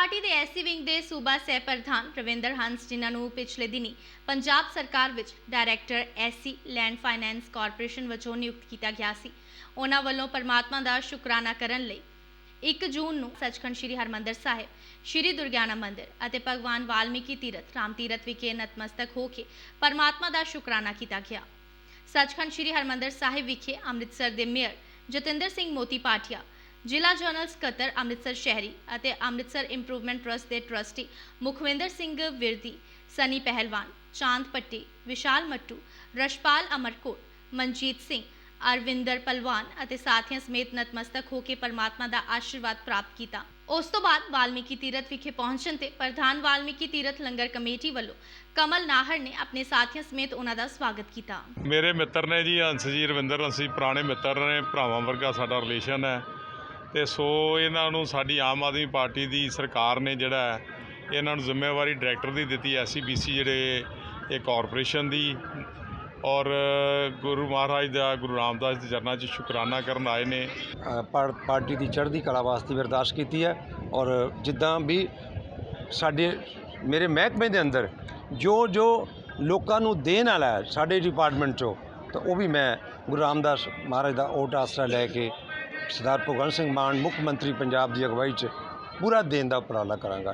Party ਦੇ SC wing ਦੇ ਸੂਬਾ ਸਹਿ ਪ੍ਰਧਾਨ ਰਵਿੰਦਰ ਹੰਸ ਜਿਨ੍ਹਾਂ ਨੂੰ ਪਿਛਲੇ ਦਿਨੀ ਪੰਜਾਬ ਸਰਕਾਰ ਵਿੱਚ director SC land finance corporation ਵਜੋਂ ਨਿਯੁਕਤ ਕੀਤਾ ਗਿਆ ਸੀ। ਉਹਨਾਂ ਵੱਲੋਂ ਪਰਮਾਤਮਾ ਦਾ ਸ਼ੁਕਰਾਨਾ ਕਰਨ ਲਈ 1 ਜੂਨ ਨੂੰ ਸੱਚਖੰਡ ਸ੍ਰੀ ਹਰਮੰਦਰ ਸਾਹਿਬ, ਸ੍ਰੀ ਦੁਰਗਿਆਨਾ ਮੰਦਿਰ ਅਤੇ ਭਗਵਾਨ ਵਾਲਮੀਕੀ ਤੀਰਥ, ਰਾਮ ਤੀਰਥ ਵਿਖੇ ਨਤਮਸਤਕ ਹੋ ਕੇ ਪਰਮਾਤਮਾ ਦਾ ਸ਼ੁਕਰਾਨਾ ਕੀਤਾ ਗਿਆ। ਸੱਚਖੰਡ ਸ੍ਰੀ ਹਰਮੰਦਰ ਸਾਹਿਬ ਵਿਖੇ ਅੰਮ੍ਰਿਤਸਰ ਦੇ ਮੇਅਰ ਜਤਿੰਦਰ ਸਿੰਘ ਮੋਤੀ ਪਾਠੀਆ ਜ਼ਿਲ੍ਹਾ ਜਨਰਲ ਸਕੱਤਰ ਅੰਮ੍ਰਿਤਸਰ ਸ਼ਹਿਰੀ ਅਤੇ ਅੰਮ੍ਰਿਤਸਰ ਇੰਪਰੂਵਮੈਂਟ ਟਰਸਟ ਦੇ ਟਰਸਟੀ ਮੁਖਵਿੰਦਰ ਸਿੰਘ ਵਿਰਦੀ, ਸਨੀ ਪਹਿਲਵਾਨ, ਚਾਂਦ ਪੱਟੀ, ਵਿਸ਼ਾਲ ਮੱਟੂ, ਰਸ਼ਪਾਲ ਅਮਰਕੋਟ, ਮਨਜੀਤ ਸਿੰਘ, ਅਰਵਿੰਦਰ ਪਲਵਾਨ ਅਤੇ ਸਾਥੀਆਂ ਸਮੇਤ ਨਤਮਸਤਕ ਹੋ ਕੇ ਪਰਮਾਤਮਾ ਦਾ ਆਸ਼ੀਰਵਾਦ ਪ੍ਰਾਪਤ ਕੀਤਾ। ਉਸ ਤੋਂ ਬਾਅਦ ਵਾਲਮੀਕੀ ਤੀਰਥ ਵਿਖੇ ਪਹੁੰਚਣ ਤੇ ਪ੍ਰਧਾਨ ਵਾਲਮੀਕੀ ਤੀਰਥ ਲੰਗਰ ਕਮੇਟੀ ਵੱਲੋਂ ਕਮਲ ਨਾਹਰ ਨੇ ਆਪਣੇ ਸਾਥੀਆਂ ਸਮੇਤ ਉਹਨਾਂ ਦਾ ਸਵਾਗਤ ਕੀਤਾ। ਮੇਰੇ ਮਿੱਤਰ ਨੇ ਜੀ ਹੰਸ ਜੀ ਰਵਿੰਦਰ, ਅਸੀਂ ਪੁਰਾਣੇ ਮਿੱਤਰ ਨੇ, ਭਰਾਵਾਂ ਵਰਗਾ ਸਾਡਾ ਰਿਲੇਸ਼ਨ ਹੈ। ਤੇ ਸੋ ਇਹਨਾਂ ਨੂੰ ਸਾਡੀ ਆਮ ਆਦਮੀ ਪਾਰਟੀ ਦੀ ਸਰਕਾਰ ਨੇ ਜਿਹੜਾ ਇਹਨਾਂ ਨੂੰ ਜ਼ਿੰਮੇਵਾਰੀ ਡਾਇਰੈਕਟਰ ਦੀ ਦਿੱਤੀ, ਐਸਸੀਬੀਸੀ ਜਿਹੜੇ ਇਹ ਕਾਰਪੋਰੇਸ਼ਨ ਦੀ। ਔਰ ਗੁਰੂ ਮਹਾਰਾਜ ਦਾ, ਗੁਰੂ ਰਾਮਦਾਸ ਦੇ ਚਰਨਾਂ 'ਚ ਸ਼ੁਕਰਾਨਾ ਕਰਨ ਆਏ ਨੇ। ਪਾਰ- ਪਾਰਟੀ ਦੀ ਚੜ੍ਹਦੀ ਕਲਾ ਵਾਸਤੇ ਬਰਦਾਸ਼ਤ ਕੀਤੀ ਹੈ। ਔਰ ਜਿੱਦਾਂ ਵੀ ਸਾਡੇ, ਮੇਰੇ ਮਹਿਕਮੇ ਦੇ ਅੰਦਰ ਜੋ ਜੋ ਲੋਕਾਂ ਨੂੰ ਦੇਣ ਵਾਲਾ ਹੈ ਸਾਡੇ ਡਿਪਾਰਟਮੈਂਟ 'ਚੋਂ, ਤਾਂ ਉਹ ਵੀ ਮੈਂ ਗੁਰੂ ਰਾਮਦਾਸ ਮਹਾਰਾਜ ਦਾ ਓਟ ਆਸਰਾ ਲੈ ਕੇ ਸਰਦਾਰ ਭਗਵੰਤ ਸਿੰਘ ਮਾਨ ਮੁੱਖ ਮੰਤਰੀ ਪੰਜਾਬ ਦੀ ਅਗਵਾਈ 'ਚ ਪੂਰਾ ਦੇਣ ਦਾ ਉਪਰਾਲਾ ਕਰਾਂਗਾ।